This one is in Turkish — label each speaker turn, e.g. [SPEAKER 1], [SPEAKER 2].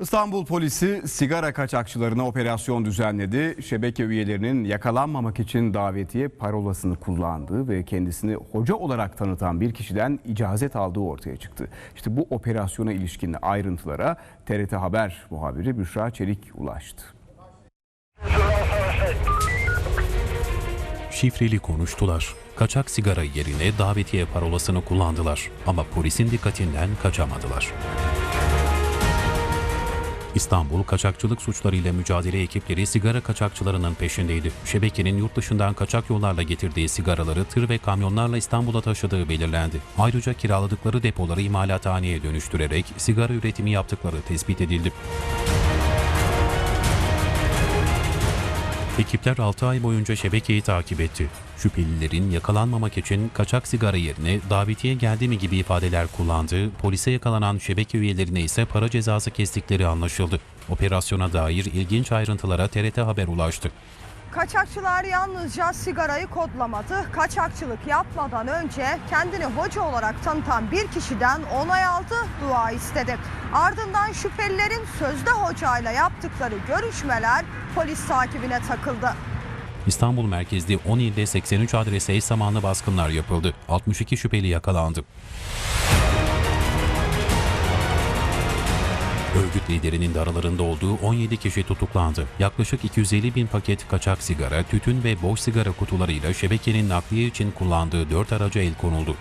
[SPEAKER 1] İstanbul polisi sigara kaçakçılarına operasyon düzenledi. Şebeke üyelerinin yakalanmamak için davetiye parolasını kullandığı ve kendisini hoca olarak tanıtan bir kişiden icazet aldığı ortaya çıktı. İşte bu operasyona ilişkin ayrıntılara TRT Haber muhabiri Büşra Çelik ulaştı.
[SPEAKER 2] Şifreli konuştular. Kaçak sigara yerine davetiye parolasını kullandılar ama polisin dikkatinden kaçamadılar. İstanbul Kaçakçılık Suçlarıyla Mücadele ekipleri sigara kaçakçılarının peşindeydi. Şebekenin yurt dışından kaçak yollarla getirdiği sigaraları tır ve kamyonlarla İstanbul'a taşıdığı belirlendi. Ayrıca kiraladıkları depoları imalathaneye dönüştürerek sigara üretimi yaptıkları tespit edildi. Ekipler 6 ay boyunca şebekeyi takip etti. Şüphelilerin yakalanmamak için kaçak sigara yerine davetiye geldi mi gibi ifadeler kullandığı, polise yakalanan şebeke üyelerine ise para cezası kestikleri anlaşıldı. Operasyona dair ilginç ayrıntılara TRT Haber ulaştı.
[SPEAKER 3] Kaçakçılar yalnızca sigarayı kodlamadı. Kaçakçılık yapmadan önce kendini hoca olarak tanıtan bir kişiden onay aldı, dua istedi. Ardından şüphelilerin sözde hocayla yaptıkları görüşmeler polis takibine takıldı.
[SPEAKER 2] İstanbul merkezli 10 ilde 83 adrese eş zamanlı baskınlar yapıldı. 62 şüpheli yakalandı. Örgüt liderinin de aralarında olduğu 17 kişi tutuklandı. Yaklaşık 250 bin paket kaçak sigara, tütün ve boş sigara kutularıyla şebekenin nakliye için kullandığı 4 araca el konuldu.